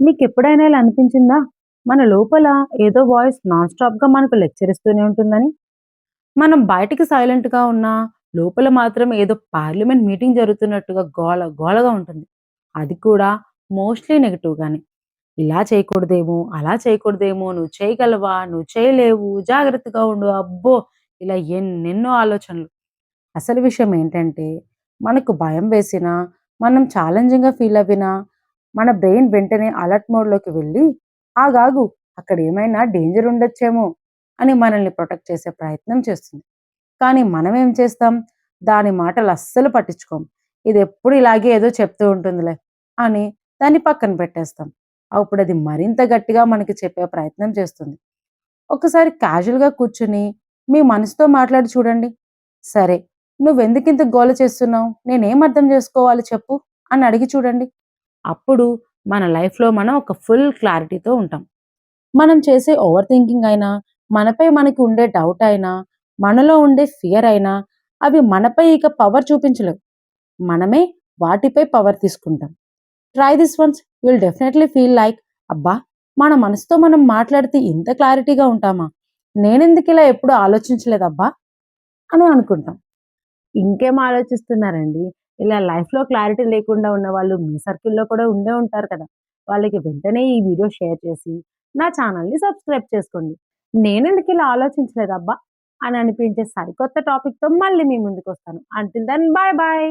మీకు ఎప్పుడైనా ఇలా అనిపించిందా? మన లోపల ఏదో వాయిస్ నాన్ స్టాప్‌గా మనకు లెక్చర్ ఇస్తూనే ఉంటుందని? మనం బయటికి సైలెంట్‌గా ఉన్నా, లోపల మాత్రం ఏదో పార్లమెంట్ మీటింగ్ జరుగుతున్నట్టుగా గోల గోలగా ఉంటుంది. అది కూడా మోస్ట్‌లీ నెగిటివ్గానే ఇలా చేయకూడదేమో, అలా చేయకూడదేమో, నువ్వు చేయగలవా? నువ్వు చేయలేవు, జాగ్రత్తగా ఉండు. అబ్బో! ఇలా ఎన్నెన్నో ఆలోచనలు. అసలు విషయం ఏంటంటే, మనకు భయం వేసినా, మనం ఛాలెంజింగ్‌గా ఫీల్ అవ్వినా, మన బ్రెయిన్ వెంటనే అలర్ట్ మోడ్‌లోకి వెళ్ళి, ఆగాగు అక్కడ ఏమైనా డేంజర్ ఉండొచ్చేమో అని మనల్ని ప్రొటెక్ట్ చేసే ప్రయత్నం చేస్తుంది. కానీ మనం ఏం చేస్తాం? దాని మాటలు అస్సలు పట్టించుకోం. ఇదెప్పుడు ఇలాగే ఏదో చెప్తూ ఉంటుందిలే అని దాన్ని పక్కన పెట్టేస్తాం. అప్పుడది మరింత గట్టిగా మనకి చెప్పే ప్రయత్నం చేస్తుంది. ఒకసారి క్యాజువల్‌గా కూర్చుని మీ మనసుతో మాట్లాడి చూడండి. సరే, నువ్వెందుకింత గోల చేస్తున్నావు? నేనేం అర్థం చేసుకోవాలి చెప్పు? అని అడిగి చూడండి. అప్పుడు మన లైఫ్‌లో మనం ఒక ఫుల్ క్లారిటీతో ఉంటాం. మనం చేసే ఓవర్ థింకింగ్ అయినా, మనపై మనకి ఉండే డౌట్ అయినా, మనలో ఉండే ఫియర్ అయినా, అవి మనపై ఇక పవర్ చూపించలేవు. మనమే వాటిపై పవర్ తీసుకుంటాం. Try this ones will definitely feel like అబ్బా! మన మనసుతో మనం మాట్లాడితే ఇంత క్లారిటీగా ఉంటామా? నేనెందుకు ఇలా ఎప్పుడు ఆలోచించలేదబ్బా! అని అనుకుంటాం. ఇంకేం ఆలోచిస్తున్నారండి? ఇలా లైఫ్‌లో క్లారిటీ లేకుండా ఉన్న వాళ్ళు మీ సర్కిల్‌లో కూడా ఉండే ఉంటారు కదా! వాళ్ళకి వెంటనే ఈ వీడియో షేర్ చేసి, నా ఛానల్ని సబ్స్క్రైబ్ చేసుకోండి. నేనెందుకిలా ఆలోచించలేదబ్బా! అని అనిపించే సరికొత్త టాపిక్‌తో మళ్ళీ మీ ముందుకొస్తాను. Until then bye bye.